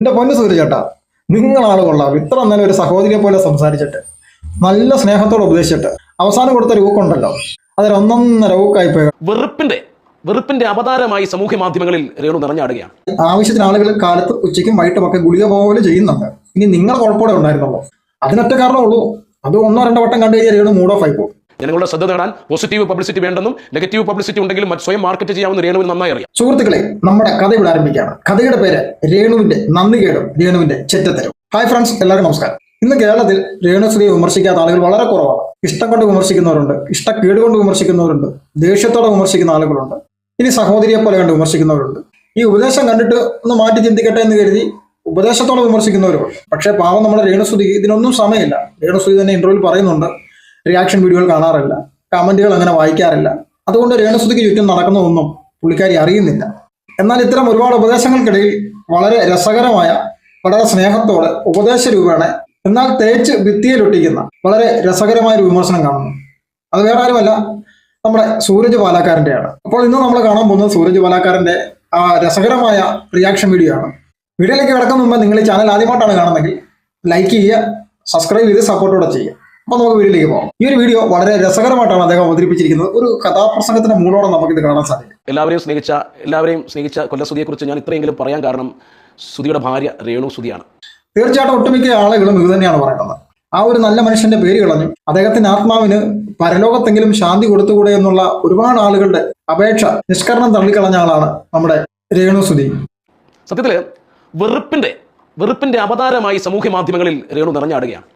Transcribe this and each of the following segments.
എന്റെ പൊന്നു സൂര്യ ചേട്ടാ നിങ്ങളാണ് കൊള്ളാം. ഇത്ര നല്ല ഒരു സഹോദരിയെ പോലെ സംസാരിച്ചിട്ട് നല്ല സ്നേഹത്തോടെ ഉപദേശിച്ചിട്ട് അവസാനം കൊടുത്ത രൂക്കുണ്ടല്ലോ അതൊരൊന്നൊന്നര ഊക്കായി പോയി. വെറുപ്പിന്റെ വെറുപ്പിന്റെ അവതാരമായി സമൂഹ മാധ്യമങ്ങളിൽ രേണു നിറഞ്ഞാടുകയാണ്. ആവശ്യത്തിന് ആളുകൾ കാലത്ത് ഉച്ചയ്ക്കും വൈകിട്ടുമൊക്കെ ഗുളിക പോലെ ചെയ്യുന്നുണ്ട്. ഇനി നിങ്ങൾ കുഴപ്പമോടെ ഉണ്ടായിരുന്നുള്ളൂ. അതിനൊറ്റ കാരണമുള്ളൂ അത് ഒന്നോ രണ്ടോ വട്ടം കണ്ടു കഴിഞ്ഞാൽ രേണു മൂഡ് ഓഫ് ആയി പോകും. ജനങ്ങളുടെ ശ്രദ്ധ നേടാൻ പോസിറ്റീവ് പബ്ലിസിറ്റി വേണ്ടെന്നും നെഗറ്റീവ് പബ്ലിസിറ്റി ഉണ്ടെങ്കിലും സ്വയം മാർക്കറ്റ് ചെയ്യാവുന്ന രേണുവിന് നന്നായി അറിയാം. സുഹൃത്തുക്കളെ നമ്മുടെ കഥ ഇവിടെ ആരംഭിക്കുകയാണ്. കഥയുടെ പേര് രേണുവിന്റെ നന്ദികേടും രേണുവിന്റെ ചെറ്റത്തരും. ഹായ് ഫ്രണ്ട്സ് എല്ലാവർക്കും നമസ്കാരം. ഇന്ന് കേരളത്തിൽ രേണുശ്രീയെ വിമർശിക്കാത്ത ആളുകൾ വളരെ കുറവാണ്. ഇഷ്ടം കൊണ്ട് വിമർശിക്കുന്നവരുണ്ട് ഇഷ്ടക്കേട് കൊണ്ട് വിമർശിക്കുന്നവരുണ്ട് ദേഷ്യത്തോടെ വിമർശിക്കുന്ന ആളുകളുണ്ട് ഇനി സഹോദരിയെ പോലെ കണ്ട് വിമർശിക്കുന്നവരുണ്ട്. ഈ ഉപദേശം കണ്ടിട്ട് ഒന്ന് മാറ്റി ചിന്തിക്കട്ടെ എന്ന് കരുതി ഉപദേശത്തോടെ വിമർശിക്കുന്നവരുണ്ട് പക്ഷേ പാവം നമ്മുടെ രേണുസുതി ഇതിനൊന്നും സമയമില്ല. രേണുസുതി തന്നെ ഇന്റർവ്യൂവിൽ പറയുന്നുണ്ട്. റിയാക്ഷൻ വീഡിയോകൾ കാണാറില്ല. കമന്റുകൾ അങ്ങനെ വായിക്കാറില്ല. അതുകൊണ്ട് രേണുസുതിക്ക് ചുറ്റും നടക്കുന്നതൊന്നും പുള്ളിക്കാരി അറിയുന്നില്ല. എന്നാൽ ഇത്തരം ഒരുപാട് ഉപദേശങ്ങൾക്കിടയിൽ വളരെ രസകരമായ വളരെ സ്നേഹത്തോടെ ഉപദേശ രൂപേണ എന്നാൽ തേച്ച് ഭിത്തിയിലൊട്ടിക്കുന്ന വളരെ രസകരമായ ഒരു വിമർശനം കാണുന്നു. അത് വേറെ ആരുമല്ല നമ്മുടെ സൂരജ് പാലാക്കാരന്റെയാണ്. അപ്പോൾ ഇന്ന് നമ്മൾ കാണാൻ പോകുന്നത് സൂരജ് പാലാക്കാരന്റെ ആ രസകരമായ റിയാക്ഷൻ വീഡിയോ ആണ്. വീഡിയോയിലേക്ക് കിടക്കുന്ന മുമ്പ് നിങ്ങൾ ഈ ചാനൽ ആദ്യമായിട്ടാണ് കാണുന്നതെങ്കിൽ ലൈക്ക് ചെയ്യുക സബ്സ്ക്രൈബ് ചെയ്ത് സപ്പോർട്ടോടെ ചെയ്യുക. അപ്പോൾ നമുക്ക് വീഡിയോയിലേക്ക് പോകാം. ഈ ഒരു വീഡിയോ വളരെ രസകരമായിട്ടാണ് അദ്ദേഹം അവതരിപ്പിച്ചിരിക്കുന്നത്. ഒരു കഥാപ്രസംഗത്തിന്റെ നമുക്ക് നമുക്കിത് കാണാൻ സാധിക്കും. എല്ലാവരെയും സ്നേഹിച്ച എല്ലാവരെയും സ്നേഹിച്ച കൊല്ലസുതിയെക്കുറിച്ച് ഞാൻ ഇത്രയെങ്കിലും പറയാൻ കാരണം സുതിയുടെ ഭാര്യ രേണു സുതിയാണ് തീർച്ചയായിട്ടും ഒട്ടുമിക്ക ആളുകളും ഇത് തന്നെയാണ് പറയുന്നത്. ആ ഒരു നല്ല മനുഷ്യന്റെ പേര് കളഞ്ഞു. അദ്ദേഹത്തിന്റെ ആത്മാവിന് പരലോകത്തെങ്കിലും ശാന്തി കൊടുത്തുകൂടെ എന്നുള്ള ഒരുപാട് ആളുകളുടെ അപേക്ഷ നിഷ്കരണം തള്ളിക്കളഞ്ഞ ആളാണ് നമ്മുടെ രേണു സുധി. സത്യത്തിൽ വെറുപ്പിന്റെ വെറുപ്പിന്റെ അവതാരമായി സമൂഹ മാധ്യമങ്ങളിൽ രേണു നിറഞ്ഞാടുകയാണ്.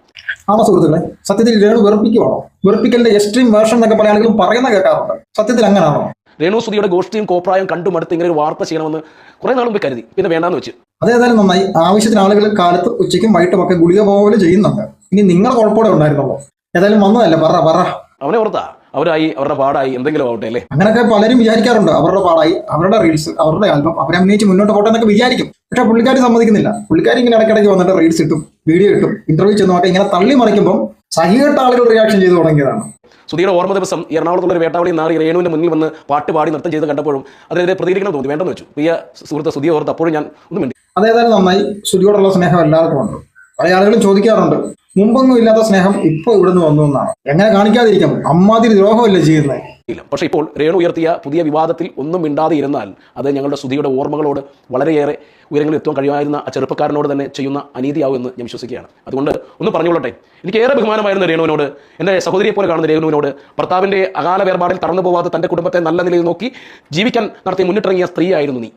ആണോ സുഹൃത്തുക്കളെ? സത്യത്തിൽ രേണു വെറുപ്പിക്കുവാണോ? വെറുപ്പിക്കലിന്റെ എക്സ്ട്രീം വേർഷൻ എന്നൊക്കെ പല ആളുകളും പറയുന്ന കേൾക്കാറുണ്ട്. സത്യത്തിൽ അങ്ങനാണോ? രേണു സുധിയുടെ ഗോഷ്ഠിയും കോപ്രായം കണ്ടുമടുത്ത് ഇങ്ങനെ ഒരു വാർത്ത ചെയ്യണമെന്ന് കുറെ നാളും മുമ്പ് കരുതി. പിന്നെ വേണ്ടാന്ന് വെച്ച്. അതേതായാലും നന്നായി. ആവശ്യത്തിന് ആളുകൾ കാലത്ത് ഉച്ചയ്ക്കും വൈകിട്ടും ഒക്കെ ഗുളിക പോലെ ചെയ്യുന്നുണ്ട്. ഇനി നിങ്ങൾ കുഴപ്പമോടെ ഉണ്ടായിരുന്നുള്ളൂ ഏതായാലും വന്നതല്ലേ? പറ പറ. അവനെ ഓർത്താ? അവരായി അവരുടെ പാടായി എന്തെങ്കിലും ആവട്ടെ അല്ലേ? അങ്ങനെയൊക്കെ പലരും വിചാരിക്കാറുണ്ട്. അവരുടെ പാടായി അവരുടെ റീൽസ് അവരുടെ ആൽബം അവരെ അഭിനയിച്ച് മുന്നോട്ട് പോട്ടെ എന്നൊക്കെ വിചാരിക്കും. പക്ഷെ പുള്ളിക്കാരി സമ്മതിക്കുന്നില്ല. പുള്ളിക്കാരി ഇങ്ങനെ ഇടയ്ക്കിടയ്ക്ക് വന്നിട്ട് റീൽസ് ഇട്ടും വീഡിയോ ഇട്ടും ഇന്റർവ്യൂ ചെന്നൊക്കെ ഇങ്ങനെ തള്ളി മറിക്കുമ്പോൾ സഹികെട്ട ആളുകൾ റിയാക്ഷൻ ചെയ്തു തുടങ്ങിയതാണ്. സുധിയുടെ ഓർമ്മ ദിവസം എറണാകുളത്തുള്ള ഒരു വേട്ടാവളി നാറി രേണുവിന്റെ മുന്നിൽ വന്ന് പാട്ട് പാടി നൃത്തം ചെയ്ത് കണ്ടപ്പോഴും അതിനെതിരെ പ്രതികരിക്കണം തോന്നി. വേണ്ടെന്ന് വെച്ചു. പ്രിയ സുഹൃത്ത് സുധിയെ ഓർത്ത് അപ്പോഴും ഞാൻ ഒന്നും വേണ്ടി അതേതായാലും നന്നായി. സുധിയോടുള്ള സ്നേഹം എല്ലാവർക്കും ഉണ്ട്. പല ആളുകളും ചോദിക്കാറുണ്ട് മുമ്പൊന്നും ഇല്ലാത്ത സ്നേഹം ഇപ്പോൾ ഇവിടുന്ന് വന്നു എന്നാണ്. എങ്ങനെ കാണിക്കാതിരിക്കാം? അമ്മാതിരി ദ്രോഹമല്ല ചെയ്യുന്നത് ഇല്ല പക്ഷേ ഇപ്പോൾ രേണു ഉയർത്തിയ പുതിയ വിവാദത്തിൽ ഒന്നും മിണ്ടാതെ ഇരുന്നാൽ അത് ഞങ്ങളുടെ സുധിയുടെ ഓർമ്മകളോട് വളരെയേറെ ഉയരങ്ങളിൽ എത്താൻ കഴിയുമായിരുന്ന ആ ചെറുപ്പക്കാരനോട് തന്നെ ചെയ്യുന്ന അനീതിയാവുമെന്ന് ഞാൻ വിശ്വസിക്കുകയാണ്. അതുകൊണ്ട് ഒന്ന് പറഞ്ഞുകൊള്ളട്ടെ എനിക്ക് ഏറെ ബഹുമാനമായിരുന്ന രേണുവിനോട്. എന്റെ സഹോദരിയെ പോലെ കാണുന്ന രേണുവിനോട് ഭർത്താവിന്റെ അകാല വേർപാടിൽ തടന്നു പോവാതെ തന്റെ കുടുംബത്തെ നല്ല നിലയിൽ നോക്കി ജീവിക്കാൻ നടത്തി മുന്നിട്ടിറങ്ങിയ സ്ത്രീയായിരുന്നു നീ.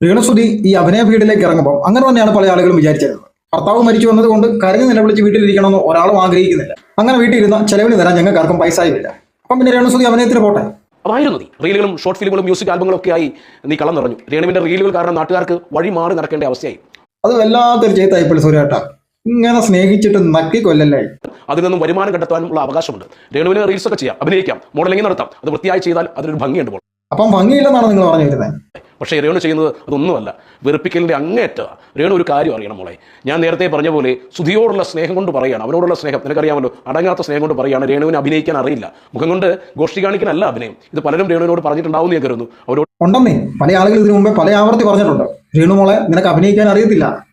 രേണുസുതി ഈ അഭിനയ ഫീൽഡിലേക്ക് ഇറങ്ങുമ്പോൾ അങ്ങനെ തന്നെയാണ് പല ആളുകളും വിചാരിച്ചിരുന്നത് ഭർത്താവ് മരിച്ചു വന്നത് കൊണ്ട് കരഞ്ഞു നിലവിളിച്ച് വീട്ടിലിരിക്കണമെന്ന് ഒരാളും ആഗ്രഹിക്കുന്നില്ല. അങ്ങനെ വീട്ടിലിരുന്ന ചെലവിന് തരാൻ ഞങ്ങൾക്ക് ആർക്കും പൈസ ഇല്ല അപ്പം പിന്നെ രേണുസുതി അഭിനയത്തിന് പോട്ടെ? അതായിരുന്നു നീ. റീലുകളും ഷോർട്ട് ഫിലിമുകളും മ്യൂസിക് ആൽബങ്ങളും ഒക്കെ ആയി നീ കളം നിറഞ്ഞു. രേണുവിന്റെ റീലുകൾ കാരണം നാട്ടുകാർക്ക് വഴി മാറി നടക്കേണ്ട അവസ്ഥയായി. അത് വല്ലാത്തൊരു ചെയ്തായിപ്പോൾ സൂര്യേട്ട ഇങ്ങനെ സ്നേഹിച്ചിട്ട് നക്കി കൊല്ലല്ലേ? അതിൽ നിന്നും വരുമാനം കണ്ടെത്താനുള്ള അവകാശമുണ്ട്. രേണുവിന് റീൽസ് ഒക്കെ ചെയ്യാം. അഭിനയിക്കാം. മോഡലിംഗ് നടത്താം. അത് വൃത്തിയായി ചെയ്താൽ അതിനൊരു ഭംഗിയുണ്ട് ഇപ്പോൾ അപ്പം ഭംഗിയില്ലെന്നാണ് നിങ്ങൾ പറഞ്ഞു വരുന്നത് പക്ഷേ രേണു ചെയ്യുന്നത് അതൊന്നുമല്ല. വെറുപ്പിക്കലിന്റെ അങ്ങേറ്റ രേണു ഒരു കാര്യം അറിയണം മോളെ. ഞാൻ നേരത്തെ പറഞ്ഞ പോലെ സുധിയോടുള്ള സ്നേഹം കൊണ്ട് പറയുകയാണ് അവനോടുള്ള സ്നേഹം. നിനക്കറിയാമല്ലോ അടങ്ങാത്ത സ്നേഹം കൊണ്ട് പറയുകയാണ് രേണുവിന് അഭിനയിക്കാൻ അറിയില്ല. മുഖം കൊണ്ട് ഗോഷ്ഠി കാണിക്കാനല്ല അഭിനയം. ഇത് പലരും രേണുവിനോട് പറഞ്ഞിട്ടുണ്ടാവും ഞാൻ കരുതുന്നു. അവരോട് ഉണ്ടെന്നേ പല ആളുകൾ ഇതിനു മുമ്പേ പല ആവർത്തി പറഞ്ഞിട്ടുണ്ട്. രേണു മോളെ നിനക്ക് അഭിനയിക്കാൻ അറിയത്തില്ല.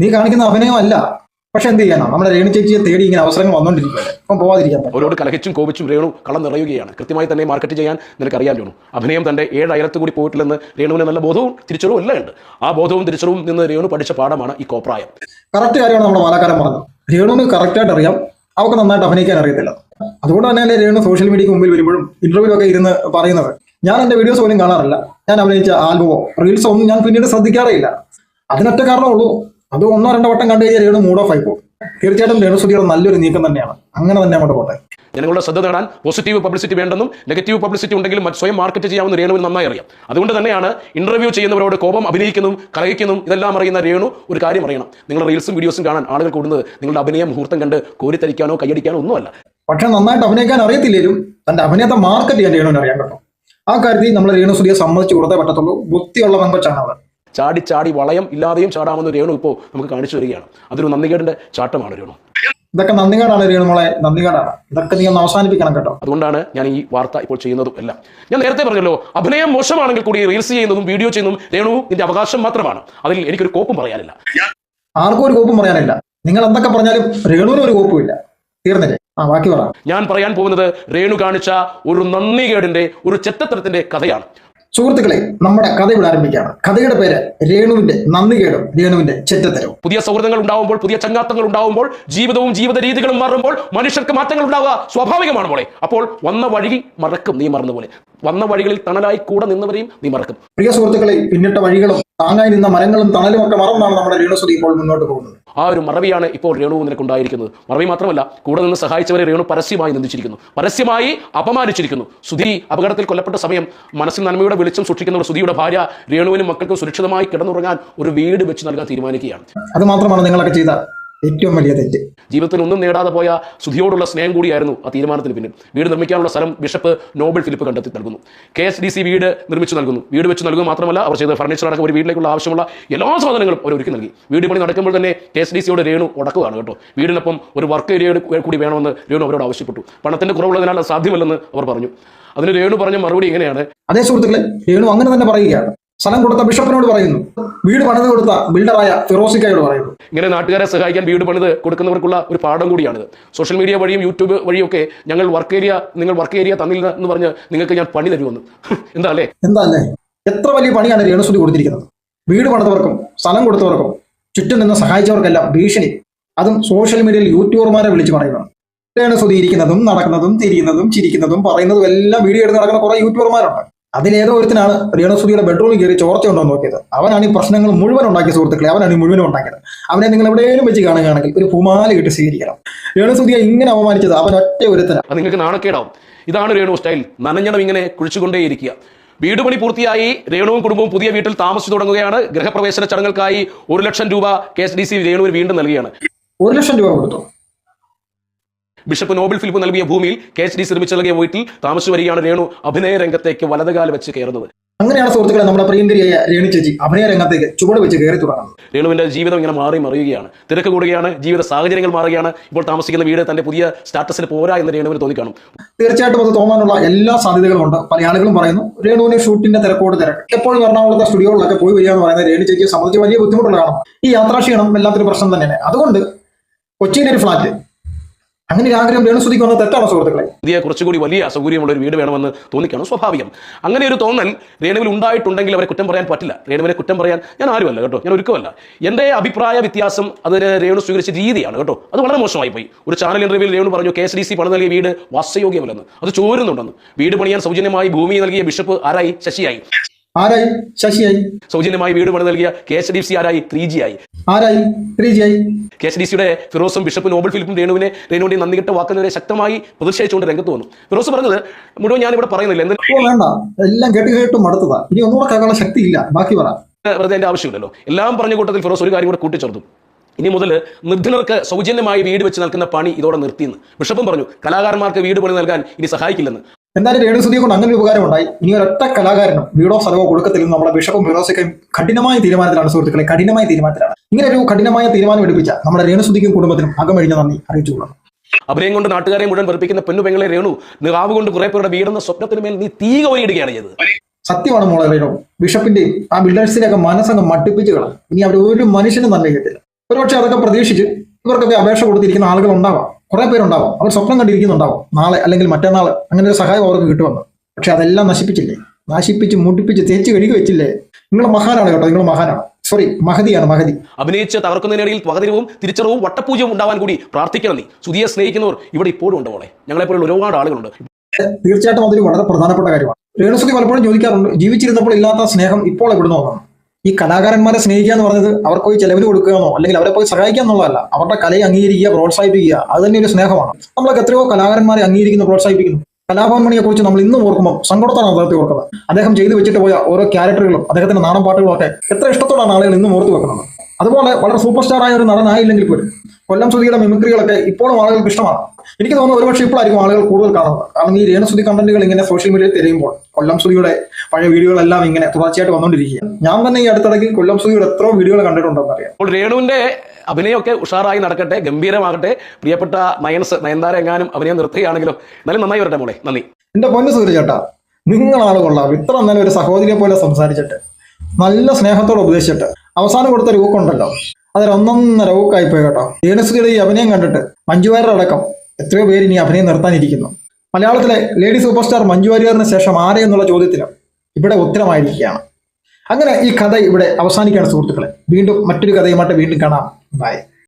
നീ കാണിക്കുന്ന അഭിനയമല്ല. പക്ഷെ എന്ത് ചെയ്യാനാണ് നമ്മുടെ രേണു ചേച്ചിയെ തേടി ഇങ്ങനെ അവസരങ്ങൾ വന്നുകൊണ്ടിരിക്കുകയല്ലേ അപ്പം പോവാതിരിക്കാൻ അവരോട് കലഹിച്ചും കോപിച്ചും രേണു കളം നിറയുകയാണ്. കൃത്യമായി തന്നെ മാർക്കറ്റ് ചെയ്യാൻ നിനക്കറിയാൻ രേണു അഭിനയം തന്റെ ഏഴ് അയലത്ത് കൂടി പോയിട്ടില്ലെന്ന് രേണുവിന് നല്ല ബോധവും തിരിച്ചറിവും എല്ലാം ഉണ്ട്. ആ ബോധവും തിരിച്ചറിവും നിന്ന് രേണു പഠിച്ച പാഠമാണ് ഈ കോപ്രായം. കറക്റ്റ് കാര്യമാണ് നമ്മുടെ പാലക്കാരൻ പറഞ്ഞത്. രേണുവിന് കറക്റ്റായിട്ട് അറിയാം. അവർക്ക് നന്നായിട്ട് അഭിനയിക്കാൻ അറിയത്തില്ല. അതുകൊണ്ട് തന്നെയല്ലേ രേണു സോഷ്യൽ മീഡിയക്ക് മുമ്പിൽ വരുമ്പോഴും ഇന്റർവ്യൂ ഒക്കെ ഇരുന്ന് പറയുന്നത്. ഞാൻ എന്റെ വീഡിയോസ് പോലും കാണാറില്ല. ഞാൻ അഭിനയിച്ച ആൽബമോ റീൽസോ ഒന്നും ഞാൻ പിന്നീട് ശ്രദ്ധിക്കാറേ ഇല്ല. അതിനൊറ്റ കാരണമുള്ളൂ അത് ഒന്നോ രണ്ടോ വട്ടം കണ്ടു കഴിഞ്ഞാൽ രേണു മൂഡ് ഓഫ് ആയി പോകും. തീർച്ചയായിട്ടും രേണുസുതിയുടെ നല്ലൊരു നീക്കം തന്നെയാണ്. അങ്ങനെ തന്നെ അങ്ങോട്ട് പോട്ടെ. ജനങ്ങളുടെ ശ്രദ്ധ നേടാൻ പോസിറ്റീവ് പബ്ലിസിറ്റി വേണ്ടെന്നും നെഗറ്റീവ് പബ്ലിസിറ്റി ഉണ്ടെങ്കിലും സ്വയം മാർക്കറ്റ് ചെയ്യാവുന്ന രേണുവിന് നന്നായി അറിയാം. അതുകൊണ്ട് തന്നെയാണ് ഇന്റർവ്യൂ ചെയ്യുന്നവരോട് കോപം അഭിനയിക്കുന്നതും കലഹിക്കുന്നതും ഇതെല്ലാം അറിയുന്ന രേണു ഒരു കാര്യം അറിയണം. നിങ്ങളുടെ റീൽസും വീഡിയോസും കാണാൻ ആളുകൾ കൂടുന്നത് നിങ്ങളുടെ അഭിനയം മുഹൂർത്തം കണ്ട് കോരിത്തരിക്കാനോ കൈയടിക്കാനോ ഒന്നുമല്ല. പക്ഷെ നന്നായിട്ട് അഭിനയിക്കാൻ അറിയത്തില്ലേലും തന്റെ അഭിനയത്തെ മാർക്കറ്റ് ചെയ്യാൻ രേണുവിന് അറിയാൻ കേട്ടോ ആ കാര്യത്തിൽ നമ്മൾ രേണു സുധിയെ സമ്മതിച്ചു കൊടുത്തേ പറ്റത്തുള്ളൂ. ബുദ്ധിയുള്ള പെങ്കൊച്ചാണ് അവൾ ചാടി ചാടി വളയം ഇല്ലാതെയും ചാടാമെന്ന് രേണു ഇപ്പോ നമുക്ക് കാണിച്ചു വരികയാണ് അതൊരു നന്ദികേടിന്റെ ചാട്ടമാണ് രേണു. ഇതൊക്കെ നന്ദികാടാണ് രേണുമോളെ നന്ദികേടാണ്. ഇതൊക്കെ നീ ഒന്ന് അവസാനിപ്പിക്കണം കേട്ടോ. അതുകൊണ്ടാണ് ഞാൻ ഈ വാർത്ത ഇപ്പോൾ ചെയ്യുന്നതും എല്ലാം. ഞാൻ നേരത്തെ പറഞ്ഞല്ലോ അഭിനയം മോശമാണെങ്കിൽ കൂടി റീൽസ് ചെയ്യുന്നതും വീഡിയോ ചെയ്യുന്നതും രേണു നിന്റെ അവകാശം മാത്രമാണ്. അതിൽ എനിക്കൊരു കോപ്പും പറയാനില്ല. ആർക്കും ഒരു കോപ്പും പറയാനില്ല. നിങ്ങൾ എന്തൊക്കെ പറഞ്ഞാലും രേണുവിന് ഒരു കോപ്പുമില്ല തീർന്നില്ലേ? ആ ബാക്കി പറ. ഞാൻ പറയാൻ പോകുന്നത് രേണു കാണിച്ച ഒരു നന്ദികേടിന്റെ ഒരു ചെറ്റത്തരത്തിന്റെ കഥയാണ്. സുഹൃത്തുക്കളെ നമ്മുടെ കഥ ഇവിടെ ആരംഭിക്കുകയാണ്. കഥയുടെ പേര് രേണുവിന്റെ നന്ദികേടും രേണുവിന്റെ ചെറ്റത്തരവും. പുതിയ സൗഹൃദങ്ങൾ ഉണ്ടാവുമ്പോൾ പുതിയ ചങ്ങാത്തങ്ങൾ ഉണ്ടാവുമ്പോൾ ജീവിതവും ജീവിത രീതികളും മാറുമ്പോൾ മനുഷ്യർക്ക് മാറ്റങ്ങൾ ഉണ്ടാവുക സ്വാഭാവികമാണ് പോലെ അപ്പോൾ വന്ന വഴി മറക്കും നീ മറന്നുപോലെ വന്ന വഴികളിൽ തണലായി കൂടെ നിന്നവരെയും നീ മറക്കും. പ്രിയ സുഹൃത്തുക്കളെ പിന്നിട്ട വഴികളും താങ്ങായി നിന്ന മരങ്ങളും തണലും ഒക്കെ മറന്നാണ് നമ്മുടെ രേണുസുതി ഇപ്പോൾ മുന്നോട്ട് പോകുന്നത്. ആ ഒരു മറവിയാണ് ഇപ്പോൾ രേണു നിനക്കുണ്ടായിരിക്കുന്നത്. മറവി മാത്രമല്ല കൂടെ നിന്ന് സഹായിച്ചവരെ രേണു പരസ്യമായി നിന്ദിച്ചിരിക്കുന്നു. പരസ്യമായി അപമാനിച്ചിരിക്കുന്നു. സുധി അപകടത്തിൽ കൊല്ലപ്പെട്ട സമയം മനസ്സിൽ നന്മയുടെ വെളിച്ചം സൂക്ഷിക്കുന്നവർ സുധിയുടെ ഭാര്യ രേണുവിനും മക്കൾക്കും സുരക്ഷിതമായി കിടന്നുറങ്ങാൻ ഒരു വീട് വെച്ച് നൽകാൻ തീരുമാനിക്കുകയാണ്. അത് മാത്രമാണ് നിങ്ങളൊക്കെ ചെയ്ത ഏറ്റവും വലിയ തെറ്റ്. ജീവിതത്തിൽ ഒന്നും നേടാതെ പോയ സുധിയോടുള്ള സ്നേഹം കൂടിയായിരുന്നു ആ തീരുമാനത്തിന് പിന്നിൽ. വീട് നിർമ്മിക്കാനുള്ള സ്ഥലം ബിഷപ്പ് നോബൽ ഫിലിപ്പ് കണ്ടെത്തി നൽകുന്നു. കെ എസ് ഡി സി വീട് നിർമ്മിച്ചു നൽകുന്നു. വീട് വെച്ച് നൽകുക മാത്രമല്ല അവർ ചെയ്ത ഫർണിച്ചർ അടക്കം ഒരു വീട്ടിലേക്കുള്ള ആവശ്യമുള്ള എല്ലാ സാധനങ്ങളും അവർ ഒരുക്കി നൽകി. വീട് പണി നടക്കുമ്പോൾ തന്നെ കെ എസ് ഡി സിയോട് രേണു ഉടക്കുകയാണ് കേട്ടോ. വീടിനൊപ്പം ഒരു വർക്ക് ഏരിയ കൂടി വേണമെന്ന് രേണു അവരോട് ആവശ്യപ്പെട്ടു. പണത്തിന്റെ കുറവുള്ളതിനാൽ സാധ്യമല്ലെന്ന് അവർ പറഞ്ഞു. അതിന് രേണു പറഞ്ഞ മറുപടി ഇങ്ങനെയാണ്. അതേ സുഹൃത്തുക്കളെ രേണു അങ്ങനെ തന്നെ പറയുകയാണ്. സ്ഥലം കൊടുത്ത ബിഷപ്പിനോട് പറയുന്നു. വീട് പണിത് കൊടുത്ത ബിൽഡറായ ഫിറോസിക്കയോട് പറയുന്നു. ഇങ്ങനെ നാട്ടുകാരെ സഹായിക്കാൻ വീട് പണിത് കൊടുക്കുന്നവർക്കുള്ള ഒരു പാഠം കൂടിയാണിത് സോഷ്യൽ മീഡിയ വഴിയും യൂട്യൂബ് വഴിയൊക്കെ ഞങ്ങൾ വർക്ക് ഏരിയ നിങ്ങൾ വർക്ക് ഏരിയ തന്നില്ല എന്ന് പറഞ്ഞ് നിങ്ങൾക്ക് ഞാൻ പണി തരുമെന്ന്. എന്താ അല്ലേ? എന്താ അല്ലേ എത്ര വലിയ പണിയാണ് രേണുസുതി കൊടുത്തിരിക്കുന്നത്. വീട് പണിതവർക്കും സ്ഥലം കൊടുത്തവർക്കും ചുറ്റും നിന്ന് സഹായിച്ചവർക്കെല്ലാം ഭീഷണി. അതും സോഷ്യൽ മീഡിയയിൽ യൂട്യൂബർമാരെ വിളിച്ചു പറയുന്നത് രേണുസുതി ഇരിക്കുന്നതും നടക്കുന്നതും തിരിയുന്നതും ചിരിക്കുന്നതും പറയുന്നതും എല്ലാം വീഡിയോ എടുത്ത് നടക്കുന്ന കുറെ യൂട്യൂബർമാരുണ്ട്. അതിലേതോ ഒരുത്തിനാണ് രേണുസുതിയുടെ ബെഡ്റൂമിൽ കയറി ചോർച്ച ഉണ്ടോ നോക്കിയത്. അവനാണ് ഈ പ്രശ്നങ്ങൾ മുഴുവൻ ഉണ്ടാക്കിയ സുഹൃത്തുക്കളെ അവനാണ് ഈ മുഴുവൻ ഉണ്ടാക്കിയത്. അവനെ നിങ്ങൾ എവിടെയെങ്കിലും വെച്ച് കാണുകയാണെങ്കിൽ ഒരു പൂമാല കിട്ടി സ്വീകരിക്കണം. രേണുസുതിയെ ഇങ്ങനെ അവമാനിച്ചത് അവൻ ഒറ്റ ഒരുത്തനാണ് നിങ്ങൾക്ക് നാണക്കേടാവും. ഇതാണ് രേണു സ്റ്റൈൽ നനഞ്ഞണം ഇങ്ങനെ കുഴിച്ചുകൊണ്ടേയിരിക്കുക. വീട് പണി പൂർത്തിയായി രേണുവും കുടുംബവും പുതിയ വീട്ടിൽ താമസിച്ചു തുടങ്ങുകയാണ്. ഗൃഹപ്രവേശന ചടങ്ങുകൾക്കായി ഒരു ലക്ഷം രൂപ കെ എസ് ഡി സി രേണുവിന് വീണ്ടും നൽകുകയാണ് ഒരു ലക്ഷം രൂപ കൊടുത്തു. ബിഷപ്പ് നോബൽ ഫിലിപ്പ് നൽകിയ ഭൂമിയിൽ കെ എച്ച് ഡി നിർമ്മിച്ചു നൽകിയ വീട്ടിൽ താമസിച്ചു വരികയാണ് രേണു അഭിനയ രംഗത്തേക്ക് വലതുകാൽ വെച്ച് കയറുന്നത്. അങ്ങനെയാണ് സുഹൃത്തുക്കളെ നമ്മുടെ പ്രിയങ്കരിയായ രേണു ചേച്ചി അഭിനയ രംഗത്തേക്ക് ചുവട് വെച്ച് കയറി തുടങ്ങുന്നത്. രേണുവിന്റെ ജീവിതം ഇങ്ങനെ മാറി മറിയുകയാണ്. തിരക്ക് കൂടുകയാണ് ജീവിത സാഹചര്യങ്ങൾ മാറുകയാണ്. ഇപ്പോൾ താമസിക്കുന്ന വീട് തന്റെ പുതിയ സ്റ്റാറ്റസിൽ പോരാ എന്ന് രേണുവിന് തോന്നിക്കാണും. തീർച്ചയായിട്ടും അത് തോന്നാനുള്ള എല്ലാ സാധ്യതകളും ഉണ്ട്. പല ആളുകളും പറയുന്നു രേണുവിന് ഷൂട്ടിന്റെ തിരക്കോട് തിരക്ക്. എപ്പോഴും എറണാകുളത്തെ സ്റ്റുഡിയോകളിലൊക്കെ പോയി വരിക എന്ന് പറയുന്നത് രേണു ചേച്ചിയെ സംബന്ധിച്ച് വലിയ ബുദ്ധിമുട്ടുള്ളതാണ് ഈ യാത്രാക്ഷീണം എല്ലാത്തിനും പ്രശ്നം തന്നെയാണ്. അതുകൊണ്ട് കൊച്ചിയിലെ ഒരു ഫ്ലാറ്റ് അങ്ങനെ ഒരു ആഗ്രഹം രേണുസുതിക്ക് വന്നത് തെറ്റാണോ സുഹൃത്തുക്കളെ? പുതിയ കുറച്ചുകൂടി വലിയ അസൗകര്യമുള്ള ഒരു വീട് വേണമെന്ന് തോന്നിക്കാണ്? സ്വാഭാവികം. അങ്ങനെ ഒരു തോന്നൽ രേണുവിൽ ഉണ്ടായിട്ടുണ്ടെങ്കിൽ അവരെ കുറ്റം പറയാൻ പറ്റില്ല. രേണുവിനെ കുറ്റം പറയാൻ ഞാൻ ആരുമല്ല കേട്ടോ. ഞാൻ ഒരുക്കമല്ല. എന്റെ അഭിപ്രായ വ്യത്യാസം അത് രേണു സ്വീകരിച്ച രീതിയാണ് കേട്ടോ. അത് വളരെ മോശമായി പോയി. ഒരു ചാനൽ ഇന്റർവ്യൂവിൽ രേണു പറഞ്ഞു കെ എസ് ഡി സി പണം നൽകിയ വീട് വാസയോഗ്യമല്ലെന്ന്. അത് ചോരുന്നുണ്ടെന്ന്. വീട് പണിയാൻ സൗജന്യമായി ഭൂമി നൽകിയ ബിഷപ്പ് ആരായി? ശശിയായി. ആരായി? ശശിയായി. സൗജന്യമായി വീട് പണി നൽകിയ കെ എസ് ഡി സി ആരായി? ത്രീ ജി ആയി ആരായി? ത്രീ ജി ആയി കെ എസ് ഡി സിയുടെ ഫിറോസും ബിഷപ്പ് നോബൽ ഫിലിപ്പും രേണുവിനെ രേണുവിന്റെ നന്ദികെട്ട വാക്കുന്നവരെ ശക്തമായി പ്രതിഷേധിച്ചുകൊണ്ട് രംഗത്ത് വന്നു. ഫിറോസ് പറഞ്ഞത് മുഴുവൻ ഞാനിവിടെ പറയുന്നില്ല. വേണ്ട. എല്ലാം കേട്ട് കേട്ട് മടുത്തതാ. ഇനി ഒന്നുകൂടെ കേൾക്കാനുള്ള ശക്തിയില്ല. ബാക്കി പറ. വെറുതെ എന്റെ ആവശ്യമില്ലല്ലോ. എല്ലാം പറഞ്ഞ കൂട്ടത്തിൽ ഫിറോസ് ഒരു കാര്യം കൂടെ കൂട്ടിച്ചേർത്തു. ഇനി മുതൽ നിർദ്ധനർക്ക് സൗജന്യമായി വീട് വെച്ച് നൽകുന്ന പണി ഇതോടെ നിർത്തിയെന്ന് ബിഷപ്പും പറഞ്ഞു. കലാകാരന്മാർക്ക് വീട് പണി നൽകാൻ ഇനി സഹായിക്കില്ലെന്ന്. എന്തായാലും രേണു സുധിയെ കൊണ്ട് അങ്ങനെ ഒരു ഉപകാരം ഉണ്ടായി ഇനി ഒരൊറ്റ കലാകാരനും വീടോ സ്ഥലമോ കൊടുക്കത്തില്ലെന്ന് നമ്മുടെ ബിഷപ്പും ഫിറോസൊക്കെ കഠിനമായ തീരുമാനത്തിലാണ് സുഹൃത്തുക്കളെ കഠിനമായ തീരുമാനത്തിലാണ്. ഇങ്ങനെ ഒരു കഠിനമായ തീരുമാനം എടുപ്പിച്ച നമ്മുടെ രേണു സുധിക്കും കുടുംബത്തിനും അകമഴിഞ്ഞ നന്ദി അറിയിച്ചുകൊള്ളണം അഭിനയം കൊണ്ട് നാട്ടുകാരെ മുഴുവൻ വെറുപ്പിക്കുന്ന പെണ്ണുപെങ്ങളെ രേണു നിറാവ് കൊണ്ട് കുറെ പേരുടെ വീടുന്ന സ്വപ്നത്തിന് മേൽ നീ തീ കോരിയിടുകയാണ് ചെയ്തത്. സത്യമാണ് മോളെ റേണു ബിഷപ്പിന്റെയും ആ ബിൽഡേഴ്സിനെയൊക്കെ മനസ്സങ്ങ് മട്ടിപ്പിച്ച് കളഞ്ഞു. ഇനി അവർ ഒരു മനുഷ്യനും നന്ദി കിട്ടില്ല ഒരുപക്ഷെ അതൊക്കെ പ്രതീക്ഷിച്ച് ഇവർക്കൊക്കെ അപേക്ഷ കൊടുത്തിരിക്കുന്ന ആളുകൾ ഉണ്ടാവാം കുറെ പേരുണ്ടാവും. അവർ സ്വപ്നം കണ്ടിരിക്കുന്നുണ്ടാവും. നാളെ അല്ലെങ്കിൽ മറ്റന്നാൾ അങ്ങനെ ഒരു സഹായം അവർക്ക് കിട്ടുമെന്ന്. പക്ഷെ അതെല്ലാം നശിപ്പിച്ചില്ലേ? നശിപ്പിച്ച് മുട്ടിപ്പിച്ച് തേച്ച് കഴുകി വെച്ചില്ലേ? നിങ്ങൾ മഹാനാണ് കേട്ടോ. നിങ്ങൾ മഹാനാണ്. സോറി മഹതിയാണ് മഹതി. അഭിനയിച്ച് തകർക്കുന്നതിനിടയിൽ പകതിരവും തിരിച്ചറിവും വട്ടപൂജയും ഉണ്ടാവാൻ കൂടി പ്രാർത്ഥിക്കണം നീ. സുധിയെ സ്നേഹിക്കുന്നവർ ഇവിടെ ഇപ്പോഴും ഉണ്ട് മോളെ. ഞങ്ങളെപ്പോലുള്ള ഒരുപാട് ആളുകളുണ്ട്. തീർച്ചയായിട്ടും അതൊരു വളരെ പ്രധാനപ്പെട്ട കാര്യമാണ്. രേണുസുഖി പലപ്പോഴും ചോദിക്കാറുണ്ട് ജീവിച്ചിരുന്നപ്പോൾ ഇല്ലാത്ത സ്നേഹം ഇപ്പോൾ എവിടെ വന്നു ഈ കലാകാരന്മാരെ സ്നേഹിക്കുക എന്ന് പറഞ്ഞത് അവർക്ക് പോയി ചെലവിൽ കൊടുക്കുകയെന്നോ അല്ലെങ്കിൽ അവരെ പോയി സഹായിക്കുക എന്നുള്ളതല്ല. അവരുടെ കലയെ അംഗീകരിക്കുക പ്രോത്സാഹിപ്പിക്കുക. അത് തന്നെ ഒരു സ്നേഹമാണ്. നമ്മളൊക്കെ എത്രയോ കലാകാരന്മാരെ അംഗീകരിക്കുന്നു പ്രോത്സാഹിപ്പിക്കുന്നു. കലാഭവൻ മണിയെ കുറിച്ച് നമ്മൾ ഇന്നും ഓർക്കുമ്പോൾ സങ്കടത്താണ് അദ്ദേഹത്തെ ഓർക്കുന്നത് അദ്ദേഹം ചെയ്തു വെച്ചിട്ട് പോയ ഓരോ ക്യാരക്ടറുകളും അദ്ദേഹത്തിന്റെ നാണം പാട്ടുകളും ഒക്കെ എത്ര ഇഷ്ടത്തോടാണ് ആളുകൾ ഇന്നും ഓർത്തു വെക്കുന്നത്. അതുപോലെ വളരെ സൂപ്പർ സ്റ്റാർ ആയ ഒരു നടനായില്ലെങ്കിൽ പോലും കൊല്ലം സുധിയുടെ മിമിക്രികളൊക്കെ ഇപ്പോഴും ആളുകൾക്ക് ഇഷ്ടമാണ്. എനിക്ക് തോന്നുന്നു ഒരുപക്ഷെ ഇപ്പോഴായിരിക്കും ആളുകൾ കൂടുതൽ കാണുന്നത്. കാരണം ഈ രേണസുതി കണ്ടന്റുകൾ ഇങ്ങനെ സോഷ്യൽ മീഡിയയിൽ തിരയുമ്പോൾ കൊല്ലം സുധിയുടെ പഴയ വീഡിയോകളെല്ലാം ഇങ്ങനെ തുടർച്ചയായിട്ട് വന്നുകൊണ്ടിരിക്കുക ഞാൻ തന്നെ ഈ അടുത്തിടയ്ക്ക് കൊല്ലം സുധിയുടെ എത്ര വീഡിയോകൾ കണ്ടിട്ടുണ്ടെന്ന് അറിയാം അപ്പോൾ രേണുവിന്റെ അഭിനയമൊക്കെ ഉഷാറായി നടക്കട്ടെ ഗംഭീരമാകട്ടെ. പ്രിയപ്പെട്ട നയൻസ് നയൻതാര എങ്ങാനും അഭിനയം നിർത്തുകയാണെങ്കിലും എന്നാലും നന്നായി വരട്ടെ മോളെ. നന്ദി. എന്റെ പൊന്നു സൂര്യ ചേട്ടാ നിങ്ങളാണ് കൊള്ളാം. ഇത്ര നല്ല ഒരു സഹോദരിയെ പോലെ സംസാരിച്ചിട്ട് നല്ല സ്നേഹത്തോടെ ഉപദേശിച്ചിട്ട് അവസാനം കൊടുത്ത രൂക്കുണ്ടല്ലോ അതൊരു ഒന്നൊന്നര ഊക്കായി പോയി കേട്ടോ. രേണുസുതിയുടെ ഈ അഭിനയം കണ്ടിട്ട് മഞ്ജു വാര്യർ അടക്കം എത്രയോ പേര് ഇനി അഭിനയം നിർത്താനിരിക്കുന്നു. മലയാളത്തിലെ ലേഡി സൂപ്പർ സ്റ്റാർ മഞ്ജു വാര്യറിന് ശേഷം ആരെ എന്നുള്ള ചോദ്യത്തിന് ഇവിടെ ഉത്തരമായിരിക്കുകയാണ്. അങ്ങനെ ഈ കഥ ഇവിടെ അവസാനിക്കുകയാണ് സുഹൃത്തുക്കളെ. വീണ്ടും മറ്റൊരു കഥയുമായിട്ട് വീണ്ടും കാണാം. ബൈ